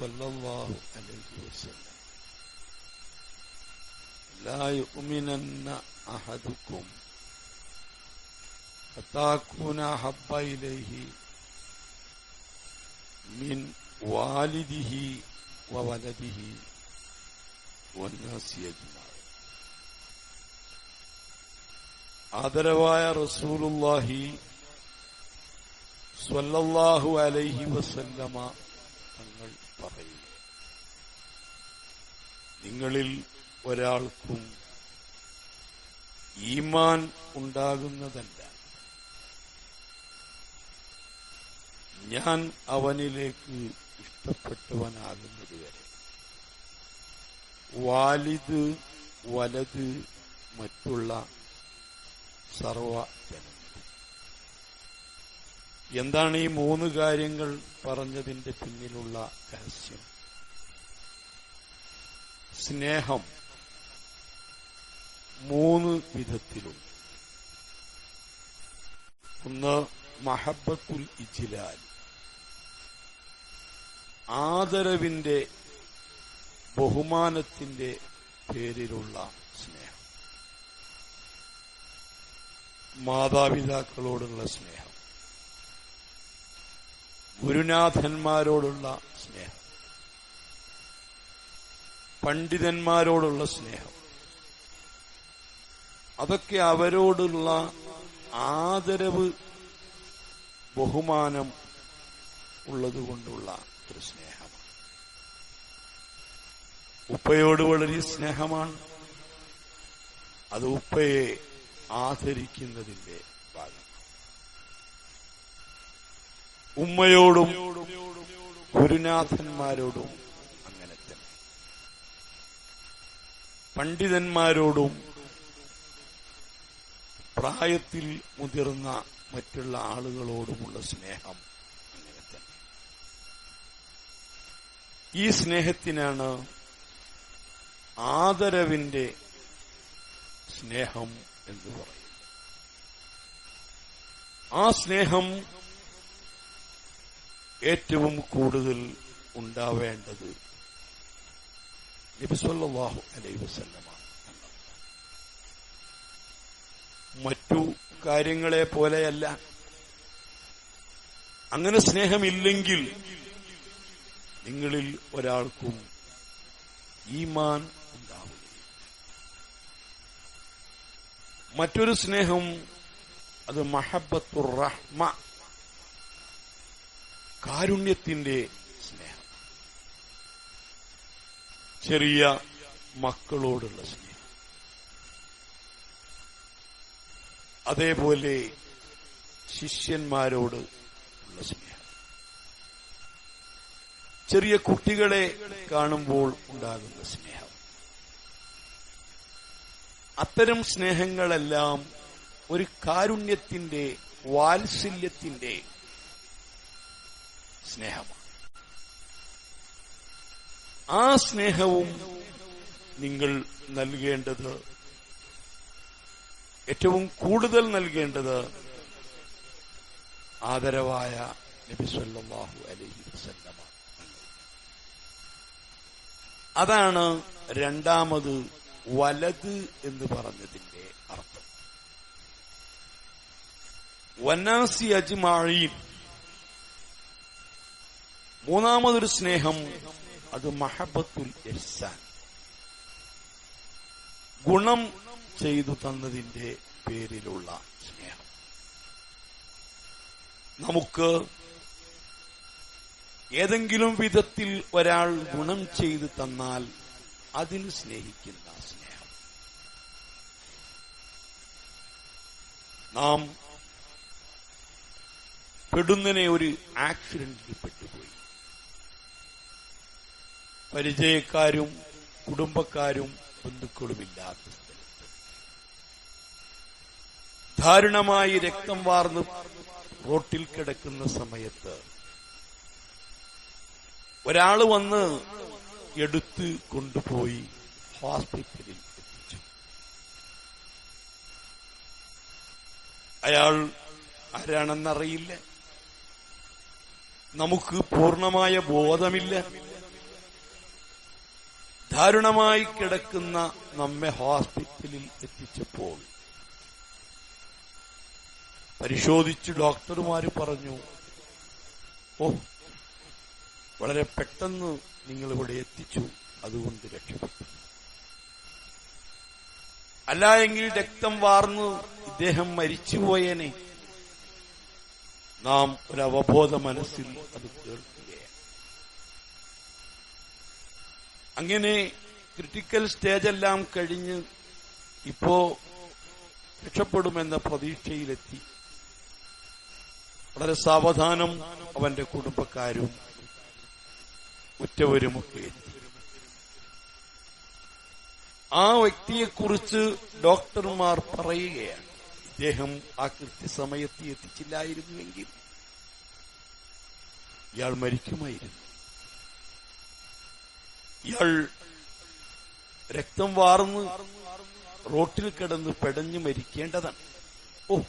صلى الله عليه وسلم لا يؤمنن أحدكم حتى أكون أحب إليه من والده وولده والناس أجمعين ആദരവായ റസൂലുള്ളാഹി സ്വല്ലല്ലാഹു അലൈഹി വസല്ലമ തങ്ങൾ പറയുന്നു നിങ്ങളിൽ ഒരാൾക്കും ഈമാൻ ഉണ്ടാകുന്നതല്ല. ഞാൻ അവനിലേക്ക് ഇഷ്ടപ്പെട്ടവനാകുന്നത് വരെ വാലിദ് വലത് മറ്റുള്ള സർവ ജനങ്ങൾ എന്താണ് ഈ മൂന്ന് കാര്യങ്ങൾ പറഞ്ഞതിന്റെ പിന്നിലുള്ള രഹസ്യം? സ്നേഹം മൂന്ന് വിധത്തിലുണ്ട്. ഒന്ന് മഹബത്തുൽ ഇജിലാൽ. ആദരവിന്റെ ബഹുമാനത്തിന്റെ പേരിലുള്ള സ്നേഹം. മാതാപിതാക്കളോടുള്ള സ്നേഹം. ഗുരുനാഥന്മാരോടുള്ള സ്നേഹം. പണ്ഡിതന്മാരോടുള്ള സ്നേഹം. അതൊക്കെ അവരോടുള്ള ആദരവ് ബഹുമാനം ഉള്ളതുകൊണ്ടുള്ള ഒരു സ്നേഹമാണ്. ഉപ്പയോട് വളരെ സ്നേഹമാണ്. അത് ഉപ്പയെ ആദരിക്കുന്നതിന്റെ ഭാഗം ഉമ്മയോടും ഗുരുനാഥന്മാരോടും അങ്ങനെ തന്നെ. പണ്ഡിതന്മാരോടും പ്രായത്തിൽ മുതിർന്ന മറ്റുള്ള ആളുകളോടുമുള്ള സ്നേഹം അങ്ങനെ തന്നെ. ഈ സ്നേഹത്തിനാണ് ആദരവിന്റെ സ്നേഹം എന്ന് പറയുന്നത്. ആ സ്നേഹം ഏറ്റവും കൂടുതൽ ഉണ്ടാവേണ്ടത് നബിസ്വല്ലാഹു അലൈ വസല്ലമാണ്. മറ്റു കാര്യങ്ങളെ പോലെയല്ല. അങ്ങനെ സ്നേഹമില്ലെങ്കിൽ നിങ്ങളിൽ ഒരാൾക്കും ഈമാൻ ഉണ്ടാവില്ല. മറ്റൊരു സ്നേഹം അത് മഹബത്തുർ റഹ്മ കാരുണ്യത്തിന്റെ സ്നേഹം. ചെറിയ മക്കളോടുള്ള സ്നേഹം. അതേപോലെ ശിഷ്യന്മാരോട് ഉള്ള സ്നേഹം. ചെറിയ കുട്ടികളെ കാണുമ്പോൾ ഉണ്ടാകുന്ന സ്നേഹം. അത്തരം സ്നേഹങ്ങളെല്ലാം ഒരു കാരുണ്യത്തിന്റെ വാത്സല്യത്തിന്റെ സ്നേഹമാണ് ആ സ്നേഹവും നിങ്ങൾ നൽകേണ്ടത് ഏറ്റവും കൂടുതൽ നൽകേണ്ടത് ആദരവായ നബിസ്വല്ലാഹു അലഹി അലൈഹി വസല്ലമ അതാണ് രണ്ടാമത് വലത് എന്ന് പറഞ്ഞതിന്റെ അർത്ഥം. വന്നാസി അജ്മാഴീൻ മൂന്നാമതൊരു സ്നേഹം അത് മഹബത്തുൽ ഇഹ്സാൻ. ഗുണം ചെയ്തു തന്നതിന്റെ പേരിലുള്ള സ്നേഹം. നമുക്ക് ഏതെങ്കിലും വിധത്തിൽ ഒരാൾ ഗുണം ചെയ്തു തന്നാൽ അതിന് സ്നേഹിക്കുന്ന സ്നേഹം. നാം പെടുന്നനെ ഒരു ആക്സിഡന്റിൽ പെട്ടുപോയി പരിചയക്കാരും കുടുംബക്കാരും ബന്ധുക്കളുമില്ലാത്ത ദാരുണമായി രക്തം വാർന്ന് റോട്ടിൽ കിടക്കുന്ന സമയത്ത് ഒരാൾ വന്ന് എടുത്ത് കൊണ്ടുപോയി ഹോസ്പിറ്റലിൽ എത്തിച്ചു. അയാൾ ആരാണെന്നറിയില്ല. നമുക്ക് പൂർണമായ ബോധമില്ല. ദാരുണമായി കിടക്കുന്ന നമ്മെ ഹോസ്പിറ്റലിൽ എത്തിച്ചപ്പോൾ പരിശോധിച്ച് ഡോക്ടർമാര് പറഞ്ഞു ഓ വളരെ പെട്ടെന്ന് നിങ്ങൾ ഇവിടെ എത്തിച്ചു അതുകൊണ്ട് രക്ഷപ്പെട്ടു. അല്ല എങ്കിൽ രക്തം വാർന്ന് ഇദ്ദേഹം മരിച്ചുപോയേനെ. നാം ഒരു അവബോധ മനസ്സിൽ അത് കേൾക്കുകയാണ് അങ്ങനെ ക്രിട്ടിക്കൽ സ്റ്റേജെല്ലാം കഴിഞ്ഞ് ഇപ്പോ രക്ഷപ്പെടുമെന്ന പ്രതീക്ഷയിലെത്തി. വളരെ സാവധാനം അവന്റെ കുടുംബക്കാരും ഉറ്റവരുമൊക്കെ ആ വ്യക്തിയെക്കുറിച്ച് ഡോക്ടർമാർ പറയുകയാണ്. ഇദ്ദേഹം ആ കൃത്യസമയത്ത് എത്തിച്ചില്ലായിരുന്നുവെങ്കിൽ ഇയാൾ മരിക്കുമായിരുന്നു. ഇയാൾ രക്തം വാർന്ന് റോട്ടിൽ കിടന്ന് പെടഞ്ഞു മരിക്കേണ്ടതാണ്. ഓ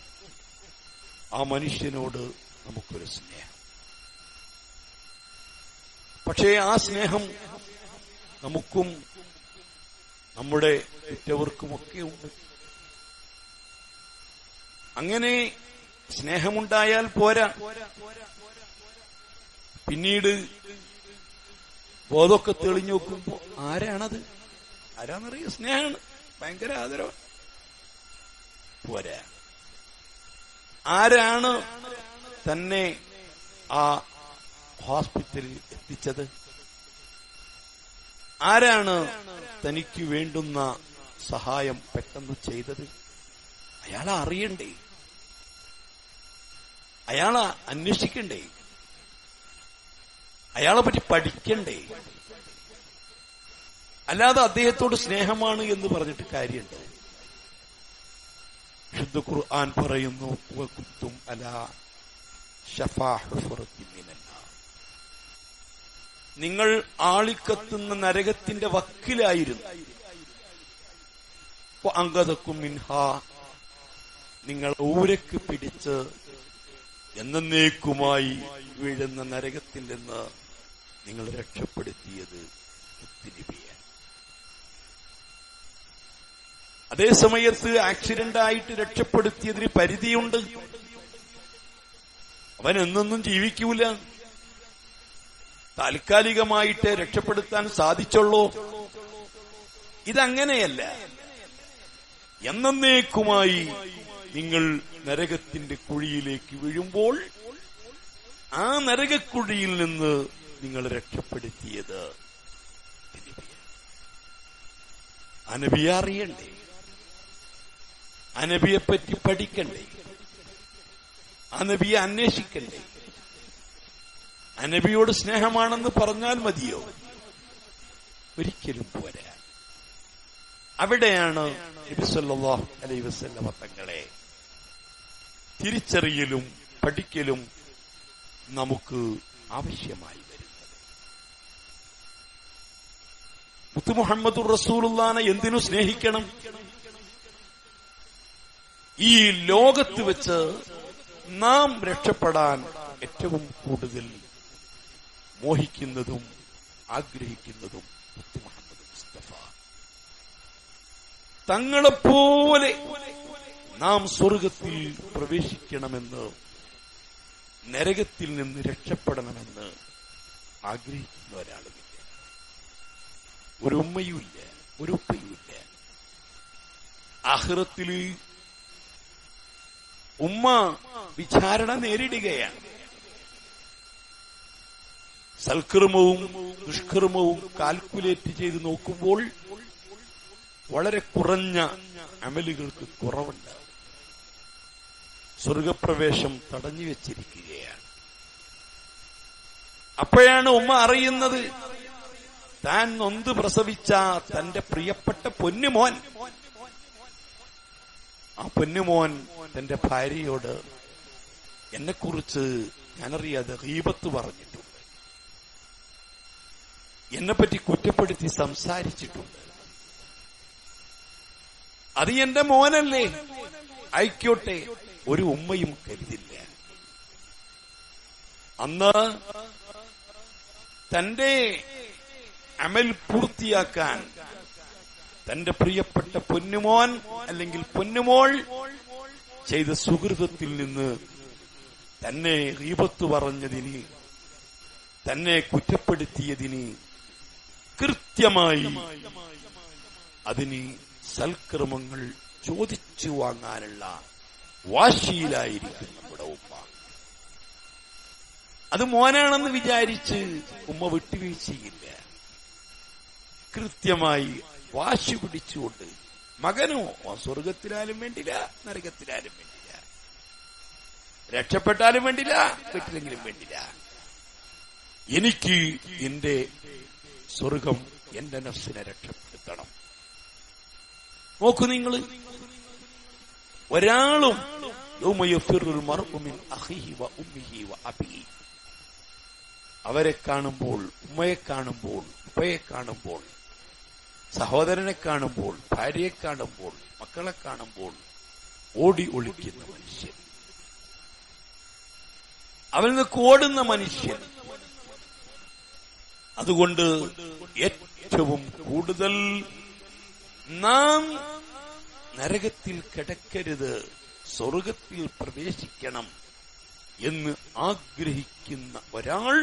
ആ മനുഷ്യനോട് നമുക്കൊരു സ്നേഹം. പക്ഷേ ആ സ്നേഹം നമുക്കും നമ്മുടെ ഉറ്റവർക്കുമൊക്കെ ഉണ്ട്. അങ്ങനെ സ്നേഹമുണ്ടായാൽ പോരാ. പിന്നീട് ബോധമൊക്കെ തെളിഞ്ഞു നോക്കുമ്പോ ആരാണത്? ആരാന്നറിയ? സ്നേഹമാണ്. ഭയങ്കര ആദരവ്. പോരാ. ആരാണ് തന്നെ ആ ഹോസ്പിറ്റലിൽ എത്തിച്ചത്? ആരാണ് തനിക്ക് വേണ്ടുന്ന സഹായം പെട്ടെന്ന് ചെയ്തത്? അയാളെ അറിയണ്ടേ? അയാളെ അന്വേഷിക്കണ്ടേ? അയാളെ പറ്റി പഠിക്കണ്ടേ? അല്ലാതെ അദ്ദേഹത്തോട് സ്നേഹമാണ് എന്ന് പറഞ്ഞിട്ട് കാര്യമുണ്ടോ? ശുദ്ധ ഖുർആൻ പറയുന്നു വകുത്തും അല. നിങ്ങൾ ആളിക്കത്തുന്ന നരകത്തിന്റെ വക്കിലായിരുന്നു. അങ്കതക്കും മിൻഹ. നിങ്ങൾ ഊരക്ക് പിടിച്ച് എന്നേക്കുമായി വീഴുന്ന നരകത്തിൽ നിന്ന് നിങ്ങൾ രക്ഷപ്പെടുത്തിയത് അതേസമയത്ത് അതേ സമയത്ത് ആക്സിഡന്റ് ആയിട്ട് രക്ഷപ്പെടുത്തിയതിന് പരിധിയുണ്ട്. അവൻ എന്നൊന്നും ജീവിക്കൂല. താൽക്കാലികമായിട്ട് രക്ഷപ്പെടുത്താൻ സാധിച്ചുള്ളൂ. ഇതങ്ങനെയല്ല. എന്നേക്കുമായി നിങ്ങൾ നരകത്തിന്റെ കുഴിയിലേക്ക് വീഴുമ്പോൾ ആ നരകക്കുഴിയിൽ നിന്ന് നിങ്ങൾ രക്ഷപ്പെടുത്തിയത്. അനബിയെ അറിയണ്ടേ? അനബിയെ പറ്റി പഠിക്കണ്ടേ? അനബിയെ അന്വേഷിക്കണ്ടേ? അനബിയോട് സ്നേഹമാണെന്ന് പറഞ്ഞാൽ മതിയോ? ഒരിക്കലും പോരാ. അവിടെയാണ് നബിസല്ലാഹു തങ്ങളെ തിരിച്ചറിയലും പഠിക്കലും നമുക്ക് ആവശ്യമായി വരുന്നത് മുത്തു മുഹമ്മദ് റസൂലുള്ളാനെ എന്തിനു സ്നേഹിക്കണം? ഈ ലോകത്ത് വെച്ച് നാം രക്ഷപ്പെടാൻ ഏറ്റവും കൂടുതൽ മോഹിക്കുന്നതും ആഗ്രഹിക്കുന്നതും മുത്തു മുഹമ്മദ് മുസ്തഫ. തങ്ങളെപ്പോലെ നാം സ്വർഗത്തിൽ പ്രവേശിക്കണമെന്ന് നരകത്തിൽ നിന്ന് രക്ഷപ്പെടണമെന്ന് ആഗ്രഹിക്കുന്ന ഒരാളുമില്ല ഒരു ഉമ്മയുമില്ല ഒരു ഉപ്പയുമില്ല. അഹ്റത്തിൽ ഉമ്മ വിചാരണ നേരിടുകയാണ്. സൽക്കർമ്മവും ദുഷ്കർമ്മവും കാൽക്കുലേറ്റ് ചെയ്ത് നോക്കുമ്പോൾ വളരെ കുറഞ്ഞ അമലുകൾക്ക് കുറവുണ്ട് സ്വർഗപ്രവേശം തടഞ്ഞു വെച്ചിരിക്കുകയാണ്. അപ്പോഴാണ് ഉമ്മ അറിയുന്നത് താൻ നൊന്ത് പ്രസവിച്ച തന്റെ പ്രിയപ്പെട്ട പൊന്നുമോൻ. ആ പൊന്നുമോൻ തന്റെ ഭാര്യയോട് എന്നെക്കുറിച്ച് ഞാനറിയാതെ ഹീപത്ത് പറഞ്ഞിട്ടുണ്ട്. എന്നെപ്പറ്റി കുറ്റപ്പെടുത്തി സംസാരിച്ചിട്ടുണ്ട്. അത് എന്റെ മോനല്ലേ. ആയിക്കോട്ടെ ഒരു ഉമ്മയും കരുതില്ല. അന്ന് തന്റെ അമൽ പൂർത്തിയാക്കാൻ തന്റെ പ്രിയപ്പെട്ട പൊന്നുമോൻ അല്ലെങ്കിൽ പൊന്നുമോൾ ചെയ്ത സുഹൃതത്തിൽ നിന്ന് തന്നെ റീപത്ത് പറഞ്ഞതിന് തന്നെ കുറ്റപ്പെടുത്തിയതിന് കൃത്യമായി അതിന് സൽക്രമങ്ങൾ ചോദിച്ചു വാങ്ങാനുള്ള വാശിയിലായിരിക്കും നമ്മുടെ ഉമ്മ. അത് മോനാണെന്ന് വിചാരിച്ച് ഉമ്മ വിട്ടുവീഴ്ചയില്ല. കൃത്യമായി വാശി പിടിച്ചുകൊണ്ട്. മകനോ സ്വർഗത്തിലാലും വേണ്ടില്ല നരകത്തിലാലും വേണ്ടില്ല. രക്ഷപ്പെട്ടാലും വേണ്ടില്ല പറ്റില്ലെങ്കിലും വേണ്ടില്ല. എനിക്ക് എന്റെ സ്വർഗം എന്റെ നഫ്സിനെ രക്ഷപ്പെടുത്തണം. നോക്കൂ നിങ്ങൾ ഒരാളും അവരെ കാണുമ്പോൾ ഉമ്മയെ കാണുമ്പോൾ ഉപ്പയെ കാണുമ്പോൾ സഹോദരനെ കാണുമ്പോൾ ഭാര്യയെ കാണുമ്പോൾ മക്കളെ കാണുമ്പോൾ ഓടി ഒളിക്കുന്ന മനുഷ്യൻ. അവൻ ഓടുന്ന മനുഷ്യൻ. അതുകൊണ്ട് ഏറ്റവും കൂടുതൽ നാം നരകത്തിൽ കിടക്കരുത് സ്വർഗത്തിൽ പ്രവേശിക്കണം എന്ന് ആഗ്രഹിക്കുന്ന ഒരാൾ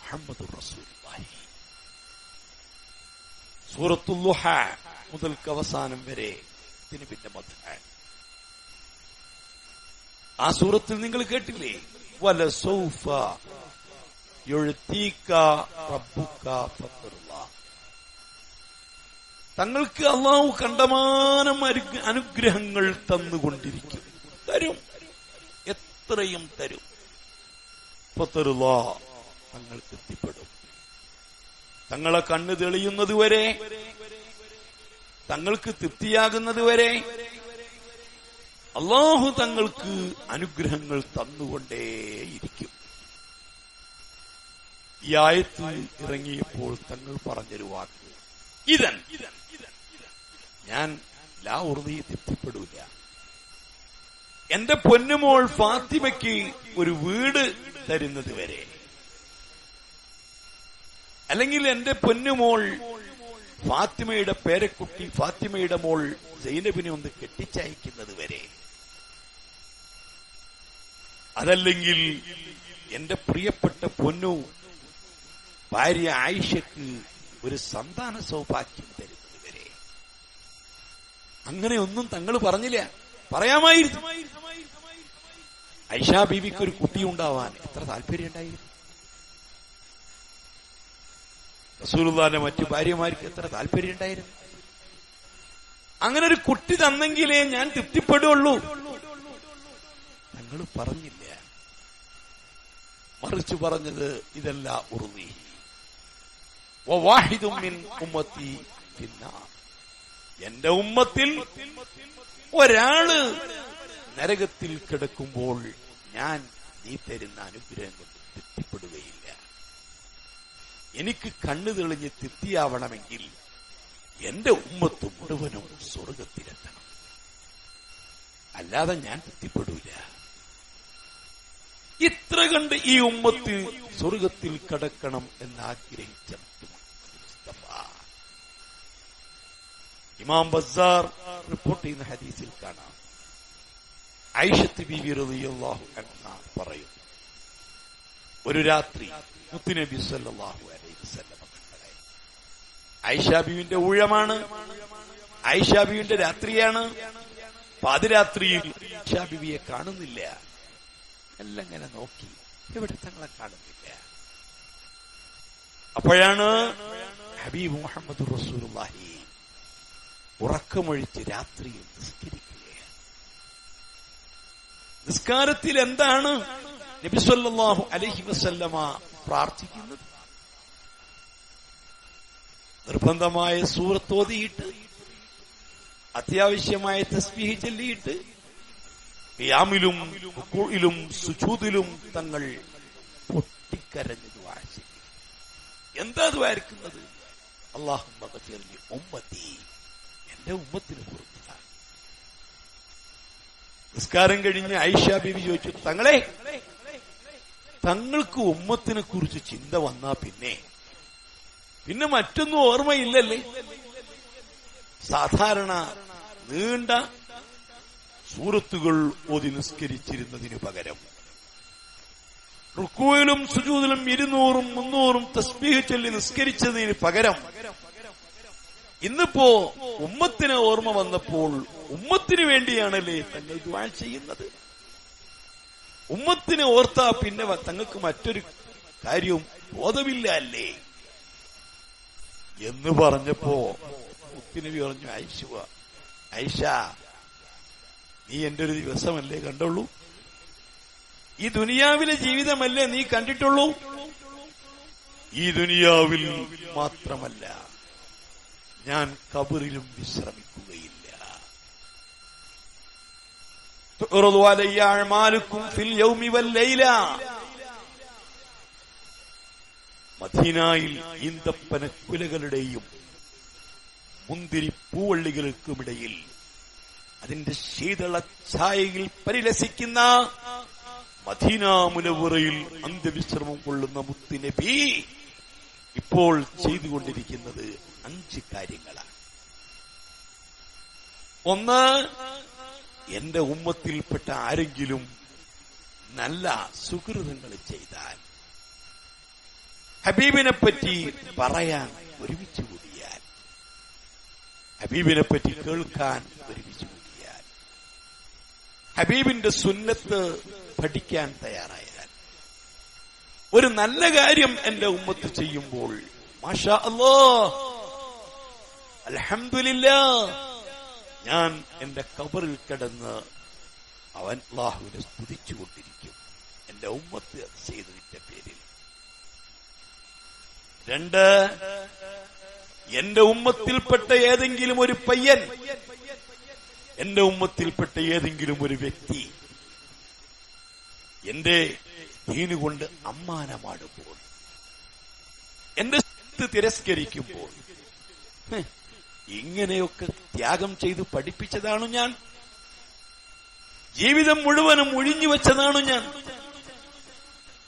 മുഹമ്മദ് റസൂലുള്ളാഹി സൂറത്തുല്ലുഹ മുതൽക്ക് അവസാനം വരെ ഇതിന് പിന്നെ മധ്യ ആ സൂറത്തിൽ നിങ്ങൾ കേട്ടില്ലേ? വല സൗഫ തങ്ങൾക്ക് അള്ളാഹു കണ്ടമാനം അനുഗ്രഹങ്ങൾ തന്നുകൊണ്ടിരിക്കും. തരും. എത്രയും തരും. തങ്ങൾക്ക് എത്തിപ്പെടും. തങ്ങളെ കണ്ണ് തെളിയുന്നതുവരെ തങ്ങൾക്ക് തൃപ്തിയാകുന്നതുവരെ അള്ളാഹു തങ്ങൾക്ക് അനുഗ്രഹങ്ങൾ തന്നുകൊണ്ടേയിരിക്കും. ഈ ആയത്ത് ഇറങ്ങിയപ്പോൾ തങ്ങൾ പറഞ്ഞൊരു വാക്ക്. ഇതൻ. ഞാൻ ലാ ഉറുതിയെ തൃപ്തിപ്പെടൂല എന്റെ പൊന്നുമോൾ ഫാത്തിമയ്ക്ക് ഒരു വീട് തരുന്നത് വരെ. അല്ലെങ്കിൽ എന്റെ പൊന്നുമോൾ ഫാത്തിമയുടെ പേരക്കുട്ടി ഫാത്തിമയുടെ മോൾ സൈനബിനെ ഒന്ന് കെട്ടിച്ചയക്കുന്നത് വരെ. അതല്ലെങ്കിൽ എന്റെ പ്രിയപ്പെട്ട പൊന്നു ഭാര്യ ആയിഷക്ക് ഒരു സന്താന സൗഭാഗ്യം തരുന്നത് വരെ. അങ്ങനെയൊന്നും തങ്ങൾ പറഞ്ഞില്ല. പറയാമായിരുന്നു. ഐഷാ ബീവിക്ക് ഒരു കുട്ടി ഉണ്ടാവാൻ എത്ര താല്പര്യം ഉണ്ടായിരുന്നു റസൂലുള്ളാന്റെ മറ്റു ഭാര്യമാർക്ക് എത്ര താല്പര്യം ഉണ്ടായിരുന്നു? അങ്ങനെ ഒരു കുട്ടി തന്നെങ്കിലേ ഞാൻ തൃപ്തിപ്പെടുള്ളൂ. തങ്ങൾ പറഞ്ഞില്ല. മറിച്ച് പറഞ്ഞത് ഇതല്ല ഉറുതി ഉമ്മത്തി. എന്റെ ഉമ്മത്തിൽ ഒരാൾ നരകത്തിൽ കിടക്കുമ്പോൾ ഞാൻ നീ തരുന്ന അനുഗ്രഹം കൊണ്ട് തൃപ്തിപ്പെടുകയില്ല. എനിക്ക് കണ്ണു തെളിഞ്ഞ് തൃപ്തിയാവണമെങ്കിൽ എന്റെ ഉമ്മത്ത് മുഴുവനും സ്വർഗത്തിലെത്തണം അല്ലാതെ ഞാൻ തൃപ്തിപ്പെടൂല. ഇത്ര കണ്ട് ഈ ഉമ്മത്ത് സ്വർഗത്തിൽ കടക്കണം എന്നാഗ്രഹിച്ച ഇമാം ബസാർ റിപ്പോർട്ട് ചെയ്യുന്ന ഹദീസിൽ കാണാം. ഐഷത്ത് ബിബി റളിയല്ലാഹു അൻഹ പറയും ഒരു രാത്രി മുത്തുനബി സല്ലല്ലാഹു അലൈഹി ഐഷ ബീവിന്റെ ഊഴമാണ് ഐഷാബിയുവിന്റെ രാത്രിയാണ്. പാതിരാത്രിയിൽ ഐഷ ബിവിയെ കാണുന്നില്ല. എല്ലാം ഇങ്ങനെ നോക്കി ഇവിടെ തങ്ങളെ കാണുന്നില്ല. അപ്പോഴാണ് ഹബീബ് മുഹമ്മദ് റസൂലുള്ളാഹി ഉറക്കമൊഴിച്ച് രാത്രിയിൽ നിസ്കരിക്കുകയാണ് നിസ്കാരത്തിൽ എന്താണ് നബിസ്വല്ലാഹു അലഹി വസല്ലമ പ്രാർത്ഥിക്കുന്നത്? നിർബന്ധമായ സൂറത്തോതിയിട്ട് അത്യാവശ്യമായ തസ്ബീഹ് ചൊല്ലിയിട്ട് യാമിലും റുക്കൂഇലും സുജൂദിലും തങ്ങൾ പൊട്ടിക്കരഞ്ഞു ദുആ എന്താ ദ്വാരിക്കുന്നത് അള്ളാഹു ഉമ്മത്തി. എന്റെ ഉമ്മത്തിന് കുറിച്ച് നിസ്കാരം കഴിഞ്ഞ് ഐഷ ബിബി ചോദിച്ചു തങ്ങളെ തങ്ങൾക്ക് ഉമ്മത്തിനെ കുറിച്ച് ചിന്ത വന്നാ പിന്നെ പിന്നെ മറ്റൊന്നും ഓർമ്മയില്ലല്ലേ? സാധാരണ നീണ്ട സൂറത്തുകൾ ഓതി നിസ്കരിച്ചിരുന്നതിനു പകരം റുക്കുവിലും സുജൂതിലും ഇരുന്നൂറും മുന്നൂറും തസ്ബീഹ് ചൊല്ലി നിസ്കരിച്ചതിന് പകരം ഇന്നിപ്പോ ഉമ്മത്തിന് ഓർമ്മ വന്നപ്പോൾ ഉമ്മത്തിന് വേണ്ടിയാണല്ലേ തങ്ങൾ ദ്വാ ചെയ്യുന്നത്? ഉമ്മത്തിനെ ഓർത്താ പിന്നെ തങ്ങൾക്ക് മറ്റൊരു കാര്യവും ബോധമില്ല അല്ലേ? എന്ന് പറഞ്ഞപ്പോ മുത്തിനബി പറഞ്ഞു ഐശുവ ഐഷ നീ എന്റെ ഒരു ദിവസമല്ലേ കണ്ടുള്ളൂ? ഈ ദുനിയാവിലെ ജീവിതമല്ലേ നീ കണ്ടിട്ടുള്ളൂ? ഈ ദുനിയാവിൽ മാത്രമല്ല ഞാൻ കബറിലും വിശ്രമിക്കുകയില്ല. തുറതുവാലയ്യ ആഴ്മാലുക്കും ഫിൽ യൗമി വല്ലയില മദീനായിൽ ഈന്തപ്പനക്കുലകളുടെയും മുന്തിരി പൂവള്ളികൾക്കുമിടയിൽ അതിന്റെ ശീതള ഛായയിൽ പരിലസിക്കുന്ന മദീന മുനവുറയിൽ അന്ത്യവിശ്രമം കൊള്ളുന്ന മുത്തുനബി ഇപ്പോൾ ചെയ്തുകൊണ്ടിരിക്കുന്നത് അഞ്ച് കാര്യങ്ങളാണ്. ഒന്ന് എന്റെ ഉമ്മത്തിൽപ്പെട്ട ആരെങ്കിലും നല്ല സുഹൃതങ്ങൾ ചെയ്താൽ ഹബീബിനെ പറ്റി പറയാൻ ഒരുമിച്ച് കൂടിയാൽ. ഹബീബിനെ പറ്റി കേൾക്കാൻ ഒരുമിച്ച് കൂടിയാൽ. ഹബീബിന്റെ സുന്നത്ത് പഠിക്കാൻ തയ്യാറായാൽ. ഒരു നല്ല കാര്യം എന്റെ ഉമ്മത്ത് ചെയ്യുമ്പോൾ മാഷാ അല്ലോ അൽഹംദുലില്ലാ ഞാൻ എന്റെ കബറിൽ കിടന്ന് അവൻ അള്ളാഹുവിനെ സ്തുതിച്ചുകൊണ്ടിരിക്കും. എന്റെ ഉമ്മത്ത് ചെയ്തതിന്റെ പേരിൽ. രണ്ട് എന്റെ ഉമ്മത്തിൽപ്പെട്ട ഏതെങ്കിലും ഒരു പയ്യൻ എന്റെ ഉമ്മത്തിൽപ്പെട്ട ഏതെങ്കിലും ഒരു വ്യക്തി എന്റെ ദീനുകൊണ്ട് അമ്മാനമാടുമ്പോൾ എന്റെ തിരസ്കരിക്കുമ്പോൾ ഇങ്ങനെയൊക്കെ ത്യാഗം ചെയ്ത് പഠിപ്പിച്ചതാണ് ഞാൻ. ജീവിതം മുഴുവനും ഒഴിഞ്ഞു വെച്ചതാണ് ഞാൻ.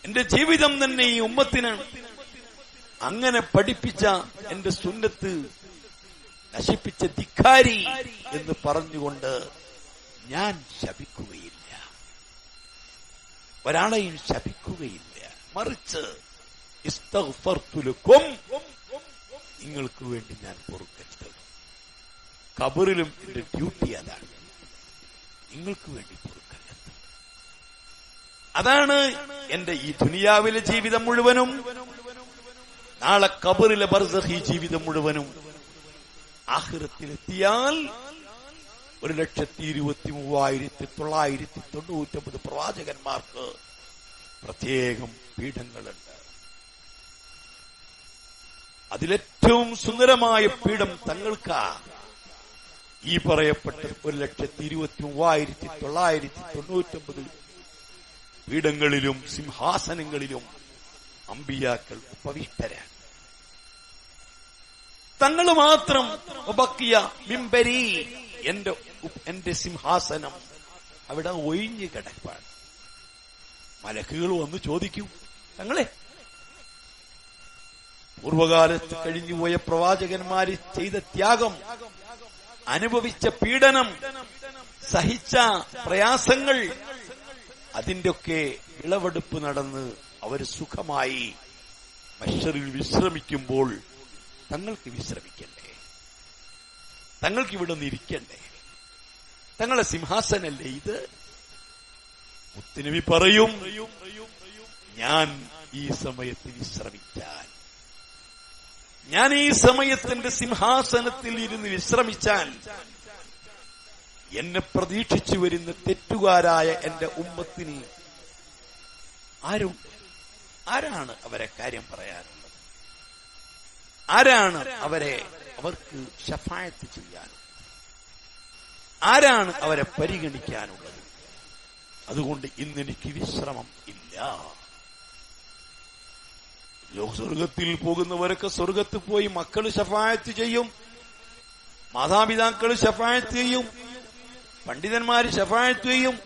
എന്റെ ജീവിതം തന്നെ ഈ ഉമ്മത്തിനാണ്. അങ്ങനെ പഠിപ്പിച്ച എന്റെ സുന്നത്ത് നശിപ്പിച്ച ധിക്കാരി എന്ന് പറഞ്ഞുകൊണ്ട് ഞാൻ ശപിക്കുകയില്ല. ഒരാളെയും ശപിക്കുകയില്ല. മറിച്ച് ഇസ്തഫർത്തുലുക്കും നിങ്ങൾക്ക് വേണ്ടി ഞാൻ പൊറുക്കരുത്. കബറിലും എന്റെ ഡ്യൂട്ടി അതാണ്. നിങ്ങൾക്ക് വേണ്ടി പൊറുക്കരുത്. അതാണ് എന്റെ ഈ ദുനിയാവിലെ ജീവിതം മുഴുവനും. നാളെ കബറിലെ ബർസഹി ജീവിതം മുഴുവനും ആഹൃത്തിലെത്തിയാൽ ഒരു ലക്ഷത്തി ഇരുപത്തി മൂവായിരത്തി തൊള്ളായിരത്തി തൊണ്ണൂറ്റൊമ്പത് പ്രവാചകന്മാർക്ക് പ്രത്യേകം പീഠങ്ങളുണ്ട്. അതിലേറ്റവും സുന്ദരമായ പീഠം തങ്ങൾക്കാ ഈ പറയപ്പെട്ട ഒരു ലക്ഷത്തി ഇരുപത്തി മൂവായിരത്തി തൊള്ളായിരത്തി തൊണ്ണൂറ്റൊമ്പത് പീഠങ്ങളിലും സിംഹാസനങ്ങളിലും അമ്പിയാക്കൾ ഉപവിഷ്ടരാണ്. തങ്ങൾ മാത്രം ഉപക്കിയ മിമ്പരി എന്റെ എന്റെ സിംഹാസനം അവിടെ ഒഴിഞ്ഞു കിടപ്പാണ്. മലക്കുകൾ വന്ന് ചോദിക്കൂ തങ്ങളെ പൂർവകാലത്ത് കഴിഞ്ഞുപോയ പ്രവാചകന്മാര് ചെയ്ത ത്യാഗം അനുഭവിച്ച പീഡനം സഹിച്ച പ്രയാസങ്ങൾ അതിന്റെയൊക്കെ വിളവെടുപ്പ് നടന്ന് അവർ സുഖമായി മഷറിൽ വിശ്രമിക്കുമ്പോൾ തങ്ങൾക്ക് വിശ്രമിക്കണ്ടേ? തങ്ങൾക്ക് ഇവിടെ നിന്ന് ഇരിക്കണ്ടേ? തങ്ങളെ സിംഹാസനല്ലേ ഇത്? മുത്തുനബി പറയും ഞാൻ ഈ സമയത്ത് വിശ്രമിച്ചാൽ ഞാൻ ഈ സമയത്തിന്റെ സിംഹാസനത്തിൽ ഇരുന്ന് വിശ്രമിച്ചാൽ എന്നെ പ്രതീക്ഷിച്ചു വരുന്ന തെറ്റുകാരായ എന്റെ ഉമ്മത്തിന് ആരും ആരാണ് അവരെ കാര്യം പറയാനുള്ളത്? ആരാണ് അവരെ അവർക്ക് ഷഫായത്ത് ചെയ്യാൻ? ആരാണ് അവരെ പരിഗണിക്കാനുള്ളത്? അതുകൊണ്ട് ഇന്നെനിക്ക് വിശ്രമം ഇല്ല. സ്വർഗത്തിൽ പോകുന്നവരൊക്കെ സ്വർഗത്ത് പോയി മക്കൾ ഷഫായത്ത് ചെയ്യും. മാതാപിതാക്കൾ ഷഫായത്ത് ചെയ്യും. പണ്ഡിതന്മാർ ഷഫായത്ത് ചെയ്യും.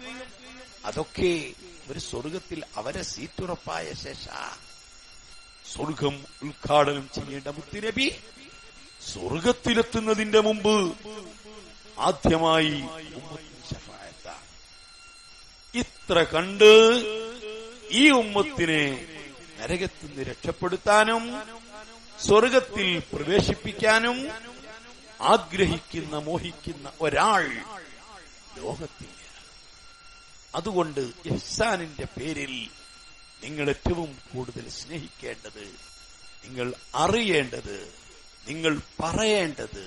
അതൊക്കെ ഒരു സ്വർഗത്തിൽ അവരെ സീറ്റുറപ്പായ ശേഷ സ്വർഗം ഉദ്ഘാടനം ചെയ്യേണ്ട മുത്തുനബി സ്വർഗത്തിലെത്തുന്നതിന്റെ മുമ്പ് ആദ്യമായി ഇത്ര കണ്ട് ഈ ഉമ്മത്തിനെ നരകത്തിൽ നിന്ന് രക്ഷപ്പെടുത്താനും സ്വർഗത്തിൽ പ്രവേശിപ്പിക്കാനും ആഗ്രഹിക്കുന്ന മോഹിക്കുന്ന ഒരാൾ ലോകത്തില്ല അതുകൊണ്ട് ഇഹ്സാനിന്റെ പേരിൽ നിങ്ങൾ ഏറ്റവും കൂടുതൽ സ്നേഹിക്കേണ്ടത് നിങ്ങൾ അറിയേണ്ടത് നിങ്ങൾ പറയേണ്ടത്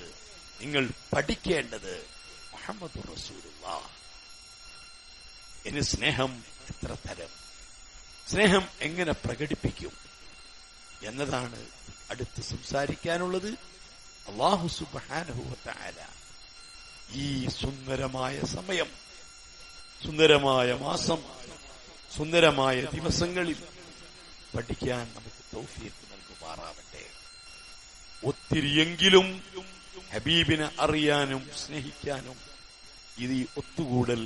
നിങ്ങൾ പഠിക്കേണ്ടത് മുഹമ്മദ് റസൂലുള്ള. ഇനി സ്നേഹം എത്ര തരം? സ്നേഹം എങ്ങനെ പ്രകടിപ്പിക്കും എന്നതാണ് അടുത്ത് സംസാരിക്കാനുള്ളത്. അള്ളാഹു സുബാനുഭവത്തായ ഈ സുന്ദരമായ സമയം സുന്ദരമായ മാസം സുന്ദരമായ ദിവസങ്ങളിൽ പഠിക്കാൻ നമുക്ക് തൗഫീഖ് നൽകുമാറാവട്ടെ. ഒത്തിരിയെങ്കിലും ഹബീബിനെ അറിയാനും സ്നേഹിക്കാനും ഇത് ഈ ഒത്തുകൂടൽ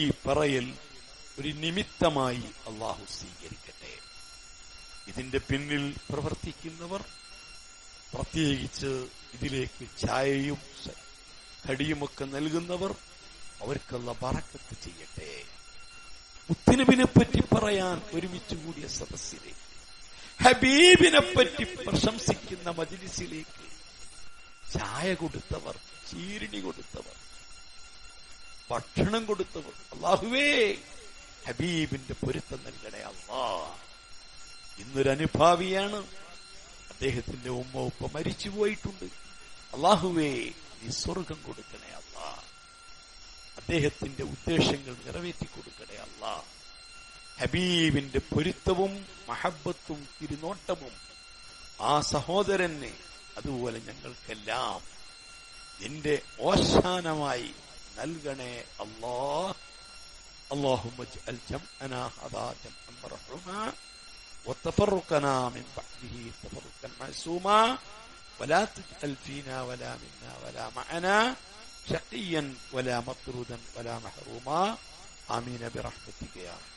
ഈ പറയൽ ഒരു നിമിത്തമായി അള്ളാഹു സ്വീകരിക്കട്ടെ. ഇതിന്റെ പിന്നിൽ പ്രവർത്തിക്കുന്നവർ പ്രത്യേകിച്ച് ഇതിലേക്ക് ചായയും കടിയുമൊക്കെ നൽകുന്നവർ അവർക്കുള്ള പറക്കത്ത് ചെയ്യട്ടെ. മുത്തുനബിനെ പറ്റി പറയാൻ ഒരുമിച്ച് കൂടിയ സദസ്സിലേക്ക് ഹബീബിനെ പറ്റി പ്രശംസിക്കുന്ന മജിലിസിലേക്ക് ചായ കൊടുത്തവർ ചീരിണി കൊടുത്തവർ ഭക്ഷണം കൊടുത്തവർ അള്ളാഹുവേ ഹബീബിന്റെ പൊരുത്തം നൽകണേ അള്ളാ ഇന്നൊരു അനുഭാവിയാണ് അദ്ദേഹത്തിന്റെ ഉമ്മ ഉപ്പ മരിച്ചു പോയിട്ടുണ്ട് അള്ളാഹുവേ നീ സ്വർഗം കൊടുക്കണേ അള്ളാ അദ്ദേഹത്തിന്റെ ഉദ്ദേശങ്ങൾ നിറവേറ്റി കൊടുക്കണേ അള്ളാ ഹബീബിന്റെ പൊരുത്തവും മഹബത്തും തിരുനോട്ടവും ആ സഹോദരനെ അതുപോലെ ഞങ്ങൾക്കെല്ലാം നിന്റെ ഓശാനമായി നൽകണേ അള്ളാ اللهم اجعل جمعنا هذا جمعا مرحوما وتفرقنا من بعده تفرقا معصوما ولا تجعل فينا ولا منا ولا معنا شقيا ولا مطرودا ولا محروما. آمين برحمتك يا أرحم